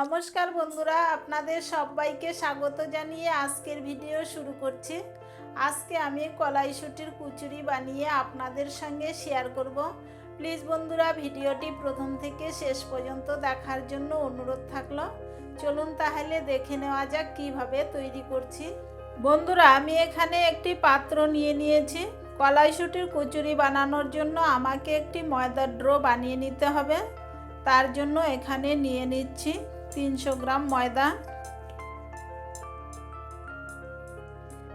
নমস্কার বন্ধুরা, আপনাদের সবাইকে স্বাগত জানিয়ে আজকের ভিডিও শুরু করছি। আজকে আমি কলাইশুটির কুচুরি বানিয়ে আপনাদের সঙ্গে শেয়ার করব। প্লিজ বন্ধুরা, ভিডিওটি প্রথম থেকে শেষ পর্যন্ত দেখার জন্য অনুরোধ থাকল। চলুন তাহলে দেখে নেওয়া যাক কীভাবে তৈরি করছি। বন্ধুরা, আমি এখানে একটি পাত্র নিয়ে নিয়েছি। কলাইশুটির কচুরি বানানোর জন্য আমাকে একটি ময়দার ড্রো বানিয়ে নিতে হবে। তার জন্য এখানে নিয়ে নিচ্ছি তিনশো গ্রাম ময়দা।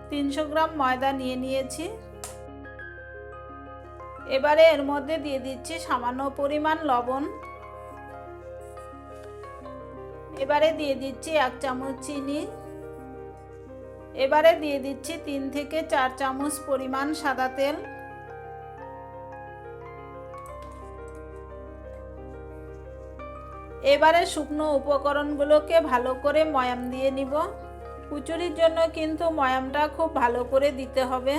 তিনশো গ্রাম ময়দা নিয়ে নিয়েছি। এবারে এর মধ্যে দিয়ে দিচ্ছি সামান্য পরিমাণ লবণ। এবারে দিয়ে দিচ্ছি এক চামচ চিনি। এবারে দিয়ে দিচ্ছি তিন থেকে চার চামচ পরিমাণ সাদা তেল। এবারে শুকনো উপকরণগুলোকে ভালো করে ময়াম দিয়ে নিব। কুচুরির জন্য কিন্তু ময়ামটা খুব ভালো করে দিতে হবে।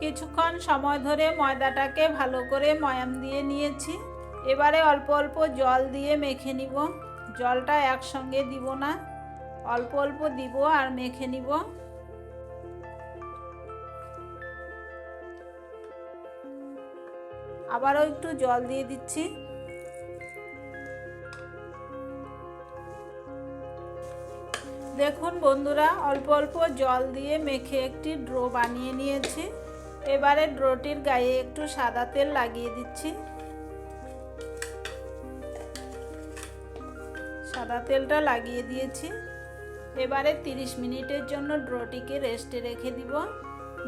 কিছুক্ষণ সময় ধরে ময়দাটাকে ভালো করে ময়াম দিয়ে নিয়েছি। এবারে অল্প অল্প জল দিয়ে মেখে নিব। জলটা একসঙ্গে দিব না। অল্প অল্প দিব আর মেখে নিব। আবারও একটু জল দিয়ে দিচ্ছি। দেখুন বন্ধুরা, অল্প অল্প জল দিয়ে মেখে একটি ড্রো বানিয়ে নিয়েছি। এবারে ড্রোটির গায়ে একটু সাদা তেল লাগিয়ে দিচ্ছি। সাদা তেলটা লাগিয়ে দিয়েছি। এবারে 30 মিনিটের জন্য ড্রোটিকে রেস্টে রেখে দিব।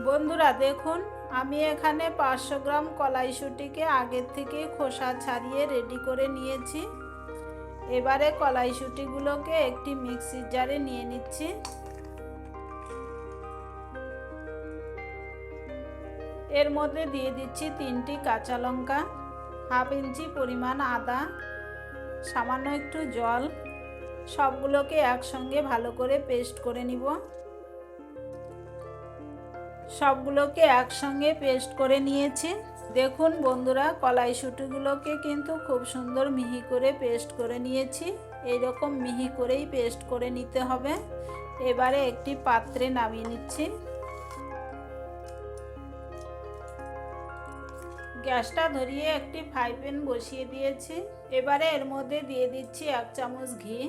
বন্ধুরা, দেখুন আমি এখানে পাঁচশো গ্রাম কলাইশুটিকে আগের থেকে খোসা ছাড়িয়ে রেডি করে নিয়েছি। এবারে কলাইশুটিগুলোকে একটি মিক্সির জারে নিয়ে নিচ্ছি। এর মধ্যে দিয়ে দিচ্ছি তিনটি কাঁচা লঙ্কা, হাফ ইঞ্চি পরিমাণ আদা, সামান্য একটু জল, সবগুলোকে একসঙ্গে ভালো করে পেস্ট করে নিব। সবগুলোকে একসঙ্গে পেস্ট করে নিয়েছি। দেখুন বন্ধুরা কলাইশুটিগুলোকে কিন্তু খুব সুন্দর মিহি করে পেস্ট করে নিয়েছি। এইরকম মিহি করেই পেস্ট করে নিতে হবে। এবারে একটি পাত্রে নামিয়ে নিচ্ছি। গ্যাসটা ধরিয়ে একটি ফ্রাই প্যান বসিয়ে দিয়েছি। এবারে এর মধ্যে দিয়ে দিচ্ছি এক চামচ ঘি।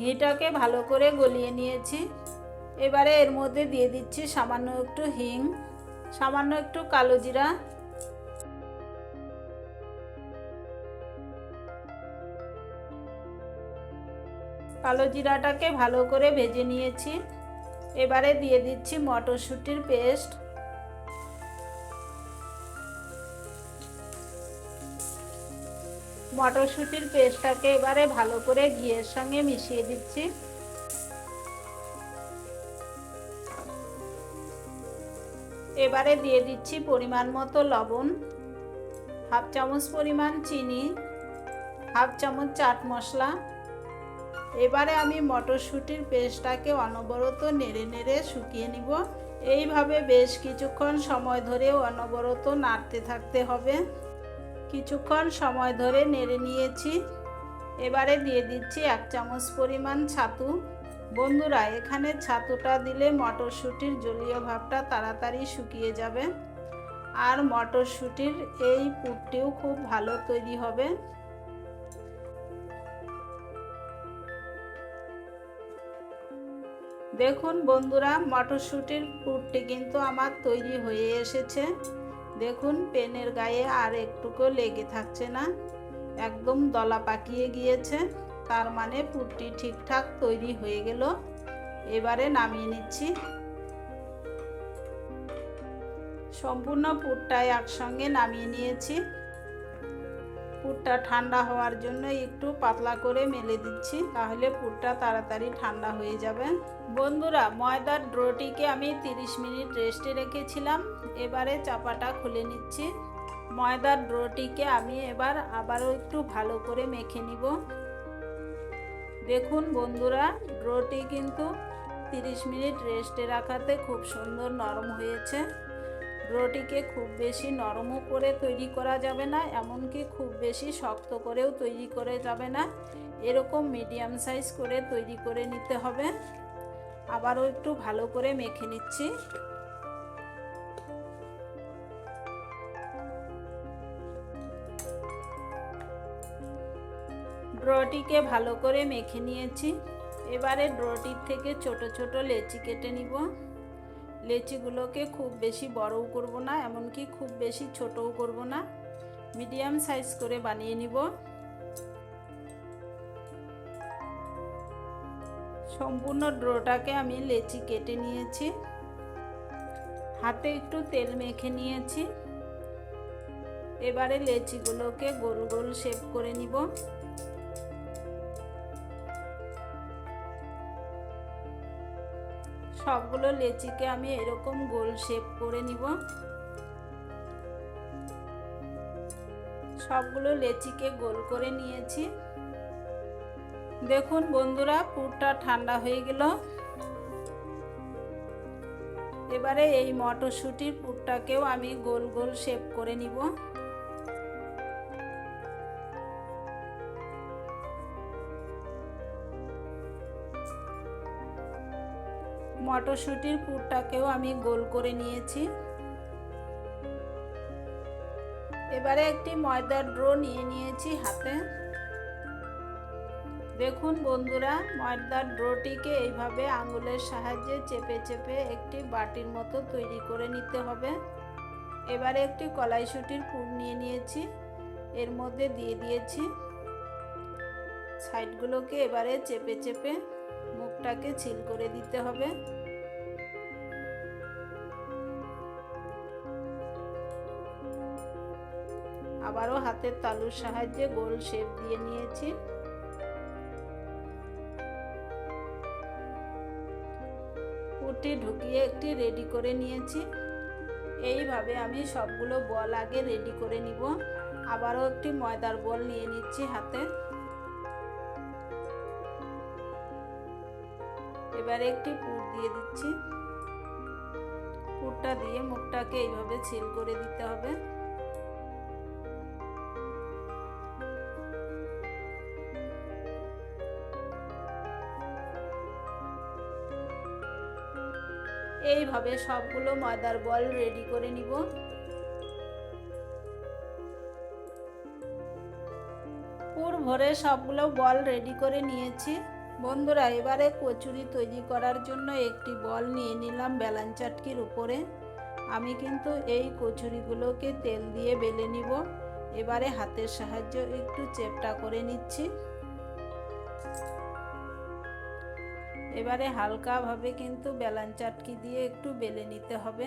ঘিটাকে ভালো করে গলিয়ে নিয়েছি। এবারে এর মধ্যে দিয়ে দিচ্ছি সামান্য একটু হিং, সামান্য একটু কালো জিরা। কালো জিরাটাকে ভালো করে ভেজে নিয়েছি। এবারে দিয়ে দিচ্ছি মটরশুঁটির পেস্ট। মটরশুঁটির পেস্টটাকে এবারে ভালো করে ঘিয়ের সঙ্গে মিশিয়ে দিচ্ছি। এবারে দিয়ে দিচ্ছি পরিমাণ মতো লবণ, হাফ চামচ পরিমাণ চিনি, হাফ চামচ চাট মশলা। এবারে আমি মটরশুঁটির পেস্টটাকে অনবরত নেড়ে নেড়ে শুকিয়ে নিব। এইভাবে বেশ কিছুক্ষণ সময় ধরে অনবরত নাড়তে থাকতে হবে। কিছুক্ষণ সময় ধরে নেড়ে নিয়েছি। এবারে দিয়ে দিচ্ছি এক চামচ পরিমাণ ছাতু। বন্ধুরা, এখানে ছাতুটা দিলে মটরশুঁটির জলীয় ভাবটা তাড়াতাড়ি শুকিয়ে যাবে। আর মটরশুঁটির এই পুরটিও খুব ভালো তৈরি হবে। দেখুন বন্ধুরা, মটরশুঁটির পুরটি কিন্তু আমার তৈরি হয়ে এসেছে। দেখুন, পেনের গায়ে আর একটুকু লেগে থাকছে না। একদম দলা পাকিয়ে গিয়েছে। তার মানে পুরটি ঠিকঠাক তৈরি হয়ে গেল। এবারে নামিয়ে নিচ্ছি। সম্পূর্ণ পুরটাই একসঙ্গে নামিয়ে নিয়েছি। পুরটা ঠান্ডা হওয়ার জন্য একটু পাতলা করে মেলে দিচ্ছি, তাহলে পুরটা তাড়াতাড়ি ঠান্ডা হয়ে যাবে। বন্ধুরা, ময়দার ড্রোটিকে আমি 30 মিনিট রেস্টে রেখেছিলাম, এবারে চাপাটা খুলে নিচ্ছি। ময়দার ড্রোটিকে আমি এবার আবারও একটু ভালো করে মেখে নিব। দেখুন বন্ধুরা, ড্রোটি কিন্তু 30 মিনিট রেস্টে রাখাতে খুব সুন্দর নরম হয়েছে। রুটিকে খুব বেশি নরমও করে তৈরি করা যাবে না, এমনকি খুব বেশি শক্ত করেও তৈরি করে যাবে না। এরকম মিডিয়াম সাইজ করে তৈরি করে নিতে হবে। আবারও একটু ভালো করে মেখে নিচ্ছি। ড্রটিকে ভালো করে মেখে নিয়েছি। এবারে ড্রটির থেকে ছোট ছোট লেচি কেটে নিব। লেচিগুলোকে খুব বেশি বড়ও করব না, এমনকি খুব বেশি ছোটও করব না। মিডিয়াম সাইজ করে বানিয়ে নিব। সম্পূর্ণ ড্রোটাকে আমি লেচি কেটে নিয়েছি। হাতে একটু তেল মেখে নিয়েছি। এবারে লেচিগুলোকে গোল গোল শেপ করে নিব। সবগুলো লেচিকে আমি এরকম গোল শেপ করে নিব। সবগুলো লেচিকে গোল করে নিয়েছি। দেখুন বন্ধুরা, পুরটা ঠান্ডা হয়ে গেল। এবারে এই মটরশুঁটির পুরটাকেও আমি গোল গোল শেপ করে নিব। মটরশুঁটির পুরটাকেও আমি গোল করে নিয়েছি। এবারে একটি ময়দার ড্রো নিয়ে নিয়েছি হাতে। দেখুন বন্ধুরা, ময়দার ড্রোটিকে এইভাবে আঙুলের সাহায্যে চেপে চেপে একটি বাটির মতো তৈরি করে নিতে হবে। এবারে একটি কলাইশুটির পুর নিয়ে নিয়েছি, এর মধ্যে দিয়ে দিয়েছি। সাইডগুলোকে এবারে চেপে চেপে মুখটাকে ছিল করে দিতে হবে। আবারও হাতের তালুর সাহায্যে গোল শেপ দিয়ে নিয়েছি। পুরটি ঢুকিয়ে একটি রেডি করে নিয়েছি। এইভাবে আমি সবগুলো বল আগে রেডি করে নিব। আবারও একটি ময়দার বল নিয়ে নিচ্ছি হাতে। এবারে একটি পুর দিয়ে দিচ্ছি। পুরটা দিয়ে মুখটাকে এইভাবে ছিল করে দিতে হবে। এইভাবে সবগুলো ময়দার বল রেডি করে নিব। পুর ভরে সবগুলো বল রেডি করে নিয়েছি। বন্ধুরা, এবারে কচুরি তৈরি করার জন্য একটি বল নিয়ে নিলাম বেলান চাটকির উপরে। আমি কিন্তু এই কচুরিগুলোকে তেল দিয়ে বেলে নিব। এবারে হাতের সাহায্য একটু চেপটা করে নিচ্ছি। এবারে হালকাভাবে কিন্তু বেলান চাটকি দিয়ে একটু বেলে নিতে হবে।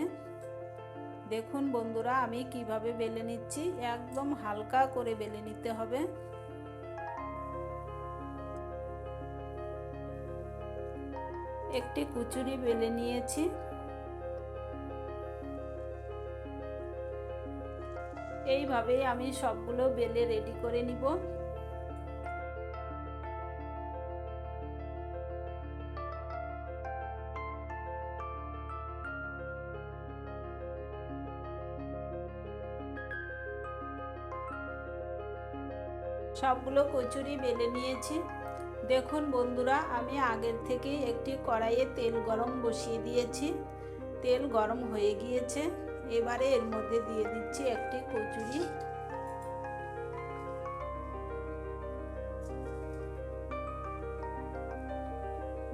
দেখুন বন্ধুরা, আমি কীভাবে বেলে নিচ্ছি, একদম হালকা করে বেলে নিতে হবে। একটি কুচুরি বেলে নিয়েছি। এইভাবেই আমি সবগুলো বেলে রেডি করে নিব। সবগুলো কচুরি বেলে নিয়েছি। দেখুন বন্ধুরা, আমি আগের থেকেই একটি কড়াইয়ে তেল গরম বসিয়ে দিয়েছি। তেল গরম হয়ে গিয়েছে। এবারে এর মধ্যে দিয়ে দিচ্ছি একটি কচুরি।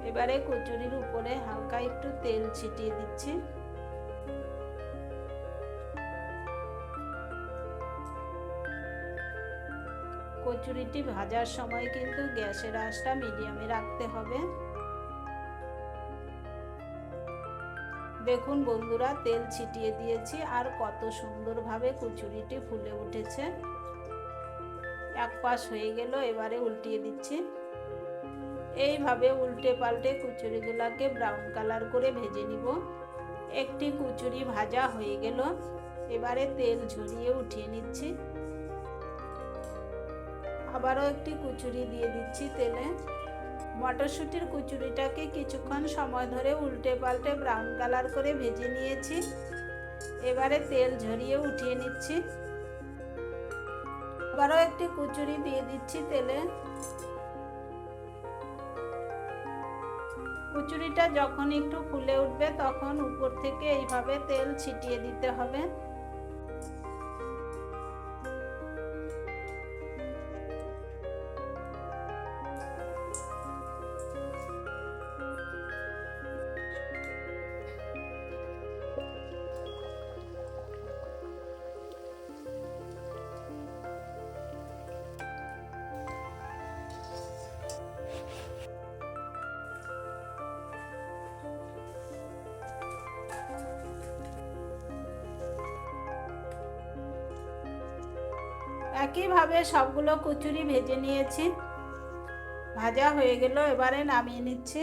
এবারে কচুরির উপরে হালকা একটু তেল ছিটিয়ে দিচ্ছি। কচুরিটি ভাজার সময় কিন্তু গ্যাসের আঁচটা মিডিয়ামে রাখতে হবে। দেখুন বন্ধুরা, তেল ছিটিয়ে দিয়েছি আর কত সুন্দরভাবে কচুরিটি ফুলে উঠেছে। এক পাশ হয়ে গেল, এবারে উল্টিয়ে দিচ্ছি। এইভাবে উল্টে পাল্টে কুচুরিগুলোকে ব্রাউন কালার করে ভেজে নিব। একটি কুচুরি ভাজা হয়ে গেল, এবারে তেল ঝরিয়ে উঠিয়ে নিচ্ছি। আবারও একটি কুচুরি দিয়ে দিচ্ছি তেলে। মটরশুঁটির কুচুরিটাকে কিছুক্ষণ সময় ধরে উল্টে পাল্টে ব্রাউন কালার করে ভেজে নিয়েছি। এবারে তেল ঝরিয়ে উঠিয়ে নিচ্ছি। আবারও একটি কুচুরি দিয়ে দিচ্ছি তেলে। কুচুরিটা যখন একটু ফুলে উঠবে তখন উপর থেকে এইভাবে তেল ছিটিয়ে দিতে হবে। একইভাবে সবগুলো কুচুরি ভেজে নিয়েছি। ভাজা হয়ে গেল, এবারে নামিয়ে নিচ্ছি।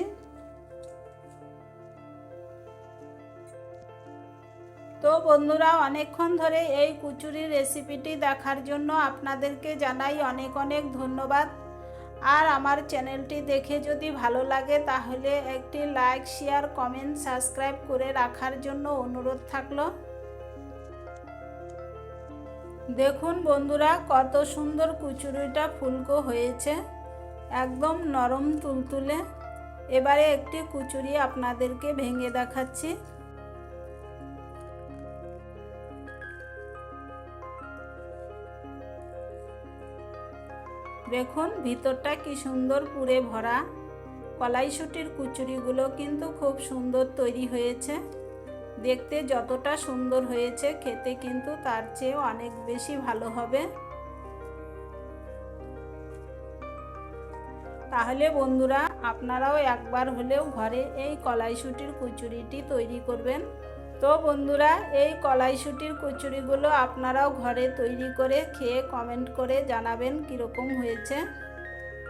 তো বন্ধুরা, অনেকক্ষণ ধরে এই কুচুরির রেসিপিটি দেখার জন্য আপনাদেরকে জানাই অনেক অনেক ধন্যবাদ। আর আমার চ্যানেলটি দেখে যদি ভালো লাগে, তাহলে একটি লাইক, শেয়ার, কমেন্ট, সাবস্ক্রাইব করে রাখার জন্য অনুরোধ থাকল। দেখুন বন্ধুরা, কত সুন্দর কুচুরিটা ফুলকো হয়েছে। একদম নরম তুলতুলে। এবারে একটি কুচুরি আপনাদেরকে ভেঙে দেখাচ্ছি। দেখুন ভিতরটা কি সুন্দর পুরে ভরা। কলাইশুটির কুচুরিগুলো কিন্তু খুব সুন্দর তৈরি হয়েছে। দেখতে যতটা সুন্দর হয়েছে, খেতে কিন্তু তার চেয়ে অনেক বেশি ভালো হবে। তাহলে বন্ধুরা, আপনারাও একবার হলেও ঘরে এই কলাইশুটির কুচুরিটি তৈরি করবেন। তো বন্ধুরা, এই কলাইশুটির কুচুরিগুলো আপনারাও ঘরে তৈরি করে খেয়ে কমেন্ট করে জানাবেন কীরকম হয়েছে।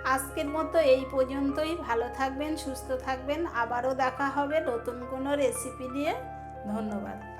আজকের মতো এই পর্যন্তই। ভালো থাকবেন, সুস্থ থাকবেন। আবারও দেখা হবে নতুন কোনো রেসিপি নিয়ে। ধন্যবাদ